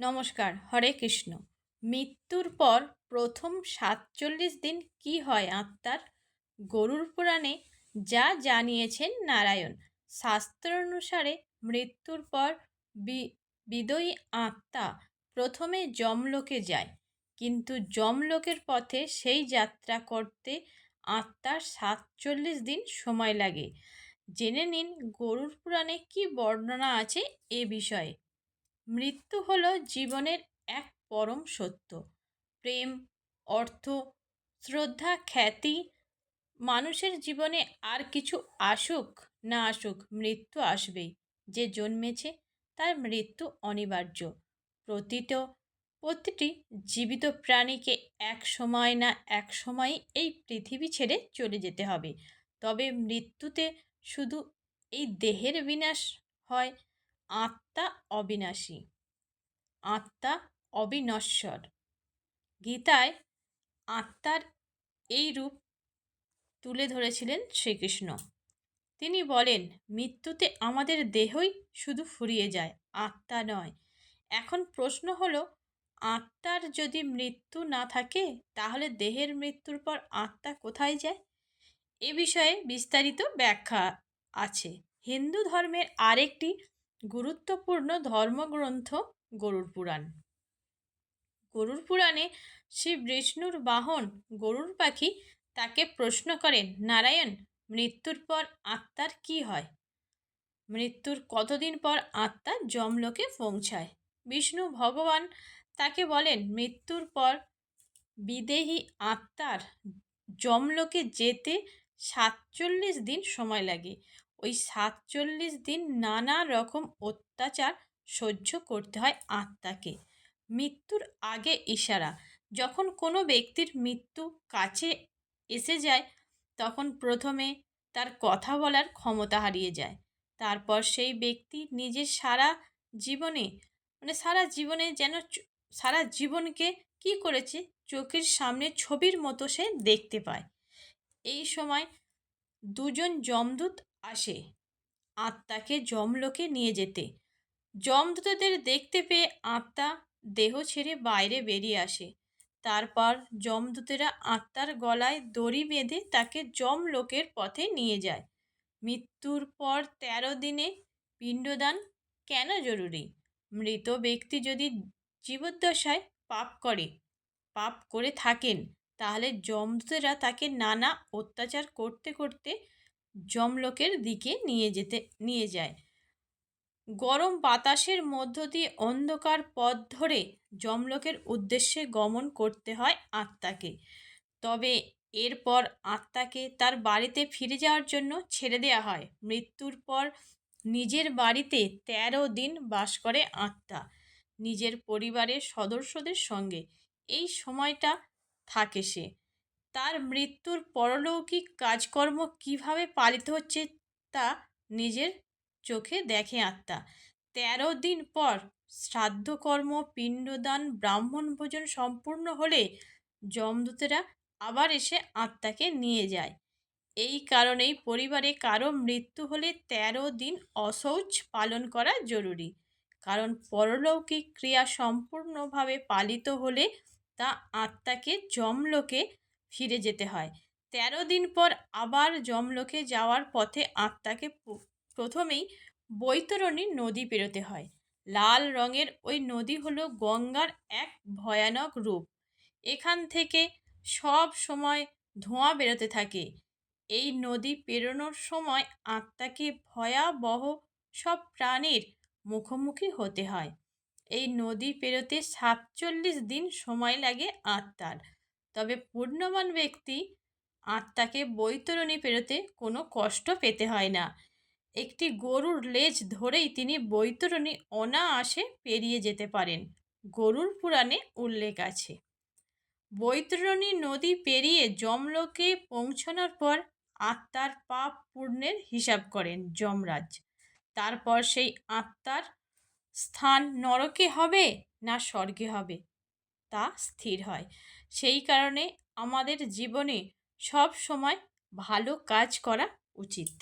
নমস্কার, হরে কৃষ্ণ। মৃত্যুর পর প্রথম সাতচল্লিশ দিন কি হয় আত্মার? গরুর পুরাণে যা জানিয়েছেন নারায়ণ, শাস্ত্র অনুসারে মৃত্যুর পর বিদয়ী আত্মা প্রথমে যমলোকে যায়। কিন্তু যমলোকের পথে সেই যাত্রা করতে আত্মার সাতচল্লিশ দিন সময় লাগে। জেনে নিন গরুর পুরাণে কি বর্ণনা আছে এ বিষয়ে। মৃত্যু হল জীবনের এক পরম সত্য। প্রেম, অর্থ, শ্রদ্ধা, খ্যাতি, মানুষের জীবনে আর কিছু আসুক না আসুক, মৃত্যু আসবেই। যে জন্মেছে তার মৃত্যু অনিবার্য। প্রতিত প্রতিটি জীবিত প্রাণীকে এক সময় না এক সময় এই পৃথিবী ছেড়ে চলে যেতে হবে। তবে মৃত্যুতে শুধু এই দেহের বিনাশ হয় আত্মা অবিনাশী। আত্মা অবিনশ্বর। গীতায় আত্মার এই রূপ তুলে ধরেছিলেন শ্রীকৃষ্ণ। তিনি বলেন, মৃত্যুতে আমাদের দেহই শুধু ফুরিয়ে যায়, আত্মা নয়। এখন প্রশ্ন হলো, আত্মার যদি মৃত্যু না থাকে, তাহলে দেহের মৃত্যুর পর আত্মা কোথায় যায়? এ বিষয়ে বিস্তারিত ব্যাখ্যা আছে। হিন্দু ধর্মের আরেকটি গুরুত্বপূর্ণ ধর্মগ্রন্থ গরুর পুরাণ। গরুর পুরাণে শ্রী বিষ্ণুর বাহন গরুর পাখি তাকে প্রশ্ন করেন, নারায়ণ, মৃত্যুর পর আত্মার কি হয়? মৃত্যুর কতদিন পর আত্মা যমলোকে পৌঁছায়? বিষ্ণু ভগবান তাকে বলেন, মৃত্যুর পর বিদেহী আত্মার যমলোকে যেতে সাতচল্লিশ দিন সময় লাগে। ওই সাতচল্লিশ দিন নানা রকম অত্যাচার সহ্য করতে হয় আত্মাকে। মৃত্যুর আগে ইশারা। যখন কোনো ব্যক্তির মৃত্যু কাছে এসে যায়, তখন প্রথমে তার কথা বলার ক্ষমতা হারিয়ে যায়। তারপর সেই ব্যক্তি নিজের সারা জীবনে মানে সারা জীবনে যেন সারা জীবনকে কি করেছে? চোখের সামনে ছবির মতো সে দেখতে পায়। এই সময় দুজন যমদূত আসে। আত্মাকে যমলোকে নিয়ে যেতে। যমদূতদের দেখতে পেয়ে আত্মা দেহ ছেড়ে বাইরে বেরিয়ে আসে। তারপর যমদূতেরা আত্মার গলায় দড়ি বেঁধে তাকে যমলোকের পথে নিয়ে যায়। মৃত্যুর পর তেরো দিনে পিণ্ডদান কেন জরুরি? মৃত ব্যক্তি যদি জীবদ্দশায় পাপ করে পাপ করে থাকেন, তাহলে যমদূতেরা তাকে নানা অত্যাচার করতে করতে যমলোকের দিকে নিয়ে যেতে, নিয়ে যায়। গরম বাতাসের মধ্য দিয়ে অন্ধকার পথ ধরে যমলোকের উদ্দেশ্যে গমন করতে হয় আত্মাকে। তবে এরপর আত্মাকে তার বাড়িতে ফিরে যাওয়ার জন্য ছেড়ে দেওয়া হয়। মৃত্যুর পর নিজের বাড়িতে ১৩ দিন বাস করে আত্মা, নিজের পরিবারের সদস্যদের সঙ্গে। এই সময়টা থাকে সে। তার মৃত্যুর পরলৌকিক কাজকর্ম কীভাবে পালিত হচ্ছে তা নিজের চোখে দেখে আত্মা। তেরো দিন পর শ্রাদ্ধকর্ম, পিণ্ডদান, ব্রাহ্মণ ভোজন সম্পূর্ণ হলে যমদূতেরা আবার এসে আত্মাকে নিয়ে যায়। এই কারণেই পরিবারে কারও মৃত্যু হলে তেরো দিন অশৌচ পালন করা জরুরি। কারণ পরলৌকিক ক্রিয়া সম্পূর্ণভাবে পালিত হলে তা আত্মাকে যমলোকে ফিরে যেতে হয়। তেরো দিন পর আবার যমলোকে যাওয়ার পথে আত্মাকে প্রথমেই বৈতরণী নদী পেরোতে হয়। লাল রঙের ওই নদী হলো গঙ্গার এক ভয়ানক রূপ। এখান থেকে সব সময় ধোঁয়া বেরোতে থাকে। এই নদী পেরোনোর সময় আত্মাকে ভয়াবহ সব প্রাণীর মুখোমুখি হতে হয়। এই নদী পেরোতে সাতচল্লিশ দিন সময় লাগে আত্মার। তবে পূর্ণবান ব্যক্তি আত্মাকে বৈতরণী পেরোতে কোনো কষ্ট পেতে হয় না। একটি গরুর লেজ ধরেই তিনি বৈতরণী অনায়াসে পেরিয়ে যেতে পারেন, গরুর পুরাণে উল্লেখ আছে। বৈতরণী নদী পেরিয়ে যমলোকে পৌঁছানোর পর আত্মার পাপ পূর্ণের হিসাব করেন যমরাজ। তারপর সেই আত্মার স্থান নরকে হবে না স্বর্গে হবে? তা স্থির হয়। সেই কারণে আমাদের জীবনে সব সময় ভালো কাজ করা উচিত।